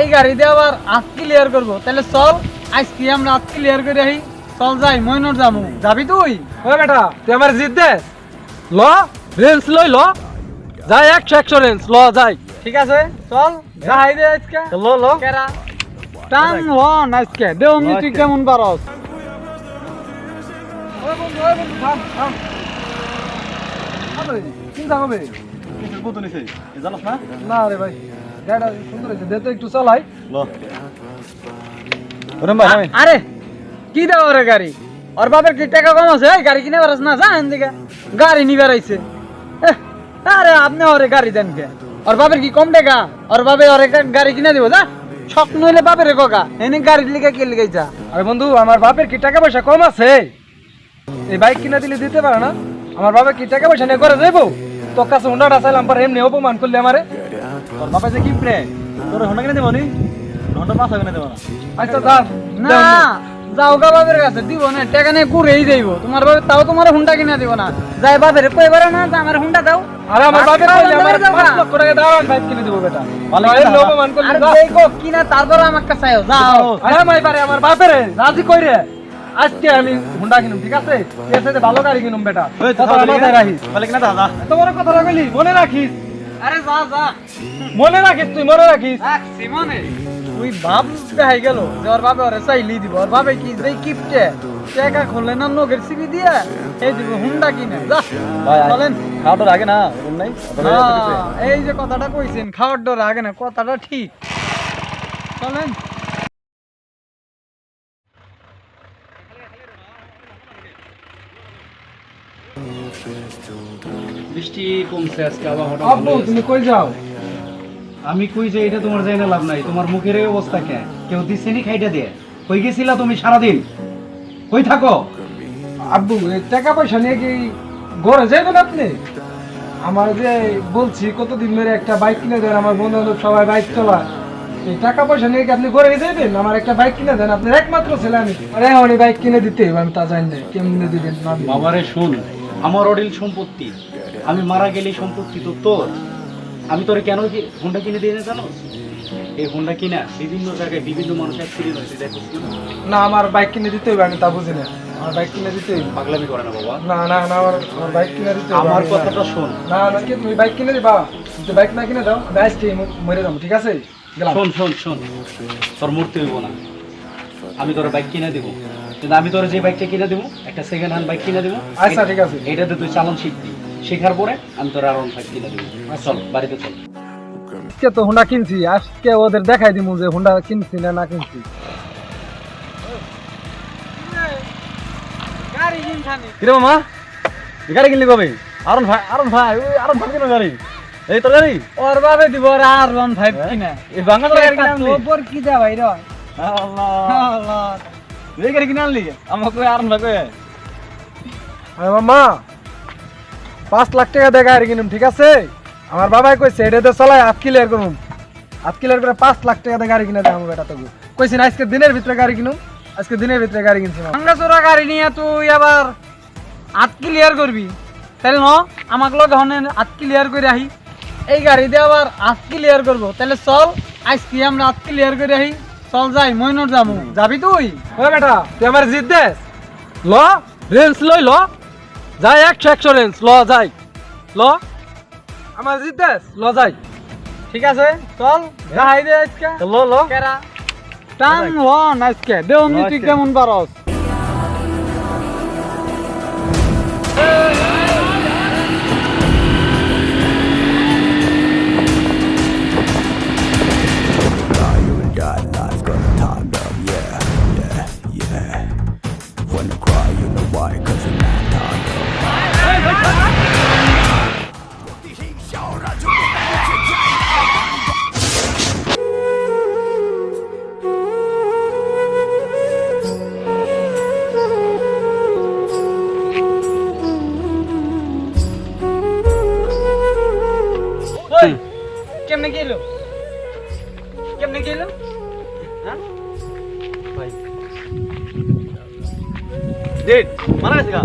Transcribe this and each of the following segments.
এই গাড়ি দিয়ে আবার আজ ক্লিয়ার করব। তাহলে চল আজকে আমরা আজ ক্লিয়ার করে আহি চল যাই মইনর যামু যাবি তুই? বেটা তুই আমার জিত দে। ল রেঞ্জ লই ল। যাই একশো একশো রেঞ্জ ল যাই। ঠিক আছে চল যাই দে আজকে। ল ল। কেরা? টান হন আজকে। দে অমনি তুই কেমন পারস? ওই বন্ধু ওই বন্ধু থাম থাম। চিন্তা হবে? কত নিছে জানাস না না রে ভাই। গাড়িটা সুন্দর হয়েছে। দে তো একটু চালাই। ওরে আরে কি দেওয়া রে গাড়ি? ওর বাপের কি টাকা কম আছে? গাড়ি কিনে বেড়াস না জান দিকে গাড়ি নি বেড়াইছে। আরে আপনি ওরে গাড়ি দেন কে? ওর বাপের কি কম টাকা? ওর বাপে ওরে গাড়ি কিনে দিব যা। স্বপ্ন হইলে বাপের ককা এনে গাড়ি লিখে কে লিখাইছা আরে বন্ধু আমার বাপের কি টাকা পয়সা কম আছে? এই বাইক কিনা দিলে দিতে পারে না। আমার বাবা কি টাকা পয়সা নিয়ে করে যাইবো? তোর কাছে হুন্ডাটা চাইলাম পরে এমনি অপমান করলে আমারে। তোর বাবা যে কি প্রে তোর হোন্ডা কিনে দেব নি পাঁচ কিনে দেব না? আচ্ছা যা না যাও গা বাপের কাছে দিব না টাকা নিয়ে ঘুরেই যাইব তোমার বাপে তাও তোমার হুন্ডা কিনে দিব না। যাই বাপের কই না যে আমার হুন্ডা দাও। আরে আমার বাপের কইলে আমার আমরা যাব পাঁচ না। লক্ষ টাকা দাও বাইক কিনে দেবো বেটা। ভালো ভালো কিনা দাও। অপমান আরে দেখো কিনা তারপর আমার কাছে আয়ো যাও। আরে মাই পারে আমার বাপের রাজি কই আজকে আমি হুন্ডা কিনুম ঠিক আছে? এর সাথে ভালো গাড়ি কিনুম বেটা। কথা মাথায় রাখিস? বলে কিনা দাদা। তোমার কথা রাখলি মনে রাখিস? আরে যা যা। মনে রাখিস তুই মনে রাখিস? সিমনে। তুই বাপ দেখাই গেল যে ওর বাপে ওরে চাইলি দিব। ওর বাপে কি যেই কিপটে টাকা খুললে না নগের সিবি দিয়ে? এই দিব হুন্ডা কিনে। যা ভাই চলেন। খাওয়াটা আগে না নাই? হ্যাঁ, এই যে কথাটা কইছেন খাওয়ার ডর আগে না কথাটা ঠিক। চলেন। বৃষ্টি কমছে আজকে আবার হঠাৎ আব্বু তুমি কই যাও? আমি কই যে এটা তোমার জানা লাভ নাই তোমার মুখের এই অবস্থা কে? কেউ খাইটা দিয়ে? কই গেছিলা তুমি সারাদিন? কই থাকো? আব্বু টাকা পয়সা নিয়ে কি ঘরে যাইবেন আপনি? আমার যে বলছি কতদিন ধরে একটা বাইক কিনে দেন আমার বন্ধু বান্ধব সবাই বাইক চালায়। এই টাকা পয়সা নিয়ে কি আপনি ঘরে যাইবেন? আমার একটা বাইক কিনে দেন আপনার একমাত্র ছেলে আমি। আরে এই বাইক কিনে দিতে আমি তা জানি না কেমনে দিবেন। বাবারে শুন। আমার অডিল সম্পত্তি। আমি মারা গেলে সম্পত্তি তো তোর। আমি তোরে কেন কি হোন্ডা কিনে দিয়ে জানো? এই হোন্ডা কিনা বিভিন্ন জায়গায় বিভিন্ন মানুষ অ্যাক্সিডেন্ট হয়েছে দেখো। না আমার বাইক কিনে দিতে হবে আমি তা বুঝি না। আমার বাইক কিনে দিতে হবে। পাগলামি করে না বাবা। না না না আমার আমার বাইক কিনে দিতে হবে। আমার আমি- কথাটা শোন। না না কি তুমি বাইক কিনে দিবা? তুমি বাইক না কিনে দাও আমি আজকে মরে যাব ঠিক আছে? শোন শোন শোন। তোর মূর্তি হইব না। আমি তোর বাইক কিনে দেবো। কিন্তু আমি তোর যে বাইকটা কিনে দেবো একটা সেকেন্ড হ্যান্ড বাইক কিনে দেবো। আচ্ছা, ঠিক আছে। এটাতে তুই চালান শিখবি। শেখার পরে আমি তোর আর বাইক কিনে দেবো। চল বাড়িতে চল। আজকে তো হোন্ডা কিনছি আজকে ওদের দেখাই দিমু যে হোন্ডা কিনছি না না কিনছি। কিরে মামা গাড়ি কিনলি কবে? আরন ভাই আরন ভাই ওই আরন ভাই কিনো গাড়ি? এই তোর গাড়ি? ওর বাপে দিব আর আর ওয়ান ফাইভ কিনে এই বাঙ্গা গাড়ি কিনে কি দে ভাই রে? আল্লাহ। আল্লাহ। গাড়ি কিনে আনলি? আমাকে কই আরন ভাই কই আরে মামা পাঁচ লাখ টাকা দিয়ে গাড়ি কিনুম ঠিক আছে? আমার বাবাই কইছে এটা তো চালাই হাত ক্লিয়ার করুম হাত ক্লিয়ার করে পাঁচ লাখ টাকা দিয়ে গাড়ি কিনে দেবো বেটা তোকে। কইছি না আজকে দিনের ভিতরে গাড়ি কিনুম আজকে দিনের ভিতরে গাড়ি কিনছি ভাঙ্গা চোরা গাড়ি নিয়ে তুই আবার আট ক্লিয়ার করবি? তাহলে ন আমাকে লগে হনে আট ক্লিয়ার করে আহি। এই গাড়ি দিয়ে আবার আট ক্লিয়ার করব। তাহলে চল আজকে আমরা আট ক্লিয়ার করে আহি। চল যাই মইনর যাব যাবি তুই? ও বেটা তুই আমার জিত দে। ল রেঞ্জ লই ল। যাই একশো একশো রেঞ্জ ল যাই। ল। আমার জিত দে। ল যাই। ঠিক আছে চল। যাই দে আজকে। ল ল। কেরা? টান হন আজকে। দে অমনি তুই কেমন পারস। You ওই! কেমনে গেলো কেমনে গেলো ডেট মারা গেছে গা।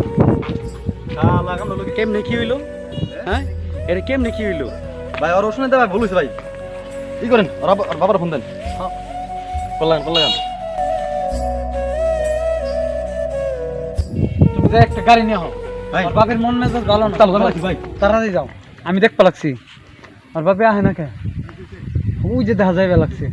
শালা কাম কেমনে কি হইল? হ্যাঁ? এটা কেমনে কি হইল? ভাই ওষুধ ভুল করেন? বাবার ফোন দেন। করলেন করলেন তুমি যে একটা গাড়ি নিয়ে হও ভাই। বাপের মন মেজাজ ভালো না। ভাই। তাড়াতাড়ি যাও। আমি দেখতে লাগছি আর বাপে আহে না কে? ওই যে দেখা যাইবে লাগছে।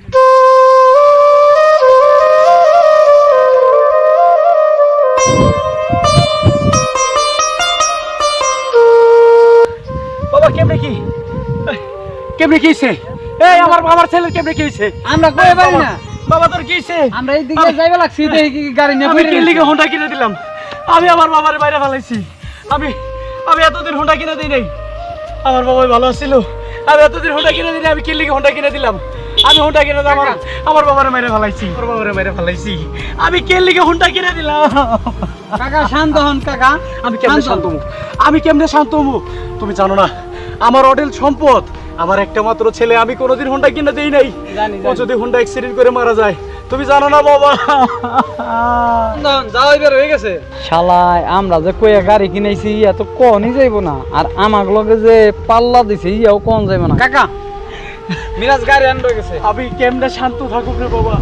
বাবা কেমনে কি? কেমনে কি হইছে? এই আমার আমার ছেলের কেমনে কি হইছে? আমরা কই পারি না? বাবা তোর কি হইছে? আমরা এই দিকে যাইবে লাগছি দেখি কি গাড়ি নিয়ে আমি পড়ে কি রয়েছে। হোন্ডা কিনে দিলাম। আমি আমার বাবার বাইরে ফেলাইছি। আমি আমি এতদিন হোন্ডা কিনে দিই নাই। আমার বাবাই ভালো ছিল আমি এতদিন হোন্ডা কিনে দিলে আমি কিল্লিকে হোটা হোন্ডা কিনে দিলাম? আমি হোন্ডা কিনে দিলাম আমার আমার বাবার মেরে ফেলাইছি। আমার বাবার মেরে ফেলাইছি। আমি কিনলি হোটা হোন্ডা কিনে দিলাম? কাকা শান্ত হন কাকা। আমি কেমনে শান্ত হব? আমি কেমনে শান্ত হব? তুমি জানো না আমার অডেল সম্পদ আমার একটা মাত্র ছেলে আমি কোনোদিন হোন্ডা কিনে দেই নাই। জানি, ও যদি হোন্ডা অ্যাক্সিডেন্ট করে মারা যায় তুমি জানো না বাবা। যাও এবার হয়ে গেছে। শালায় আমরা যে কইয়া গাড়ি কিনাইছি এত কনই যাইব না। আর আমাক লগে যে পাল্লা দিছে ইয়াও কোন যাইব না। কাকা! মিরাজ গাড়ি আনবে গেছে। আমি কেমনে শান্ত থাকুক রে বাবা?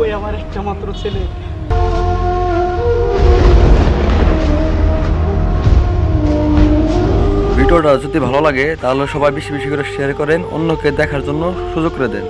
ওই আমার একটা মাত্র ছেলে। ভিডিওটা যদি ভালো লাগে তাহলে সবাই বেশি বেশি করে শেয়ার করেন অন্যকে দেখার জন্য সুযোগ করে দেন।